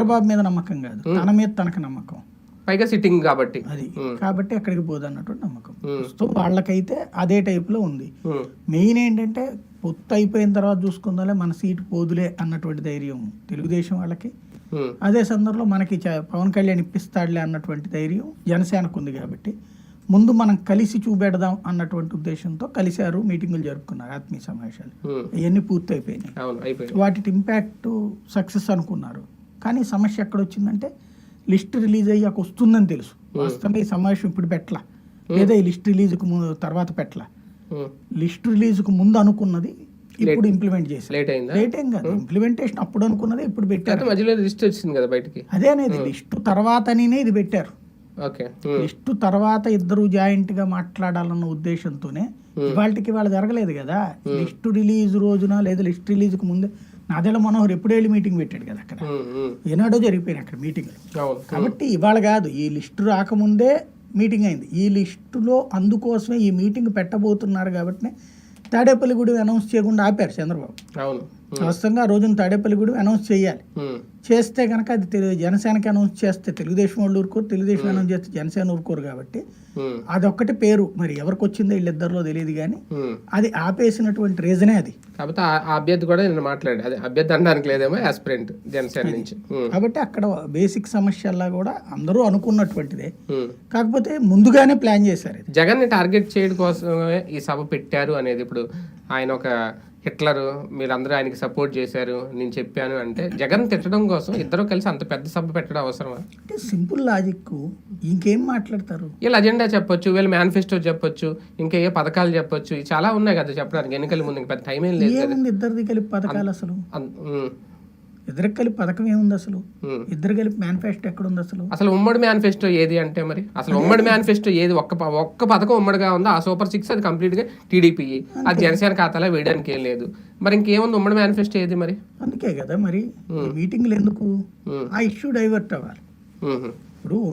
చంద్రబాబు మీద నమ్మకం కాదు. తన మీద తనకు నమ్మకం. పైగా సిట్టింగ్ కాబట్టి. అది. కాబట్టి అక్కడికి పోదు అన్నటువంటి నమ్మకం. సో వాళ్ళకైతే అదే టైప్లో ఉంది. మెయిన్ ఏంటంటే పొత్తు అయిపోయిన తర్వాత చూసుకుందాలే మన సీటు పోదులే అన్నటువంటి ధైర్యం తెలుగుదేశం వాళ్ళకి. అదే సందర్భంలో మనకి పవన్ కళ్యాణ్ ఇప్పిస్తాడులే అన్నటువంటి ధైర్యం జనసేనకు ఉంది కాబట్టి. ముందు మనం కలిసి చూపెడదాం అన్నటువంటి ఉద్దేశంతో కలిశారు మీటింగులు జరుపుకున్నారు ఆత్మీయ సమావేశాలు. ఉమ్. అవన్నీ పూర్తి అయిపోయినాయి. వాటి ఇంపాక్ట్ సక్సెస్ అనుకున్నారు. కానీ సమస్య ఎక్కడ వచ్చిందంటే లిస్ట్ రిలీజ్ అయ్యాక వస్తుందని తెలుసు. వాస్తవంగా ఈ సమావేశం ఇప్పుడు పెట్టలా. లేదా ఈ లిస్ట్ రిలీజ్కు ముందు తర్వాత పెట్టలా. లిస్ట్ రిలీజ్కు ముందు అనుకున్నది ఇప్పుడు ఇంప్లిమెంట్ చేశారు. లేట్ అయిందా? లేట్ ఏం కాదు. ఇంప్లిమెంటేషన్ అప్పుడు అనుకున్నది ఇప్పుడు పెట్టారు. మధ్యలో లిస్ట్ వచ్చింది కదా బయటికి? అదే అనేది లిస్టు తర్వాతనే ఇది పెట్టారు. ఓకే. లిస్టు తర్వాత ఇద్దరు జాయింట్గా మాట్లాడాలన్న ఉద్దేశంతోనే ఇవాళకి వాళ్ళు జరగలేదు కదా. లిస్టు రిలీజ్ రోజున లేదా లిస్ట్ రిలీజ్కు ముందే నాదెల మనోహర్ ఎప్పుడే వెళ్ళి మీటింగ్ పెట్టాడు కదా అక్కడ. ఏనాడో జరిగిపోయినాయి అక్కడ మీటింగ్ అవును. కాబట్టి ఇవాళ కాదు ఈ లిస్టు రాకముందే మీటింగ్ అయింది. ఈ లిస్టులో అందుకోసమే ఈ మీటింగ్ పెట్టబోతున్నారు కాబట్టి తాడేపల్లిగూడెం అనౌన్స్ చేయకుండా ఆపారు చంద్రబాబు. అవును. వాస్తవంగా ఆ రోజున తాడేపల్లిగూడెం అనౌన్స్ చేయాలి ఉమ్. చేస్తే కనుక అది తెలు- జనసేనకి అనౌన్స్ చేస్తే తెలుగుదేశం వాళ్ళు ఊరుకోరు తెలుగుదేశం అనౌన్స్ చేస్తే జనసేన ఊరుకోరు కాబట్టి. అదొక్కటి పేరు మరి ఎవరికి వచ్చిందో వీళ్ళిద్దరిలో తెలియదు కానీ. అది ఆపేసినటువంటి రీజనే అది కాకపోతే ఆ అభ్యర్థి కూడా నేను మాట్లాడాడు అదే అభ్యర్థి అనడానికి లేదేమో ఆస్పిరెంట్ జనసేన నుంచి. కాబట్టి అక్కడ బేసిక్ సమస్యల్లా కూడా అందరూ అనుకున్నటువంటిదే. కాకపోతే ముందుగానే ప్లాన్ చేశారు ఇది జగన్ని టార్గెట్ చేయడం కోసమే ఈ సభ పెట్టారు అనేది ఇప్పుడు ఆయన ఒక హిట్లర్ మీరందరూ ఆయనకి సపోర్ట్ చేశారు నేను చెప్పాను అంటే జగన్ తిట్టడం కోసం ఇద్దరు కలిసి అంత పెద్ద సభ పెట్టడం అవసరమా? అంటే సింపుల్ లాజిక్ ఇంకేం మాట్లాడతారు? వీళ్ళ అజెండా చెప్పొచ్చు వీళ్ళ మేనిఫెస్టో చెప్పొచ్చు ఇంకా ఏ పథకాలు చెప్పొచ్చు చాలా ఉన్నాయి కదా చెప్పడానికి. ఎన్నికల ముందు పెద్ద టైం ఏం లేదు ఇద్దరిది కలిపి పథకాలు అసలు? ఇద్దరికి కలిపి పథకం ఏముంది అసలు. ఇద్దరు కలిపి మేనిఫెస్టో ఎక్కడుంది అసలు? అసలు ఉమ్మడి మేనిఫెస్టో ఏది అంటే మరి? అసలు ఉమ్మడి మేనిఫెస్టో ఏది? ఒక్క ఒక్క పథకం ఉమ్మడిగా ఉందో? ఆ సూపర్ సిక్స్ అది కంప్లీట్గా టీడీపీ అది జనసేన ఖాతాలో వేయడానికి ఏం లేదు. మరి ఇంకేముంది ఉమ్మడి మేనిఫెస్టో ఏది మరి? అందుకే కదా మరి మీటింగ్లు ఎందుకు. ఆ ఇష్యూ డైవర్ట్ అవ్వాలి. ఇప్పుడు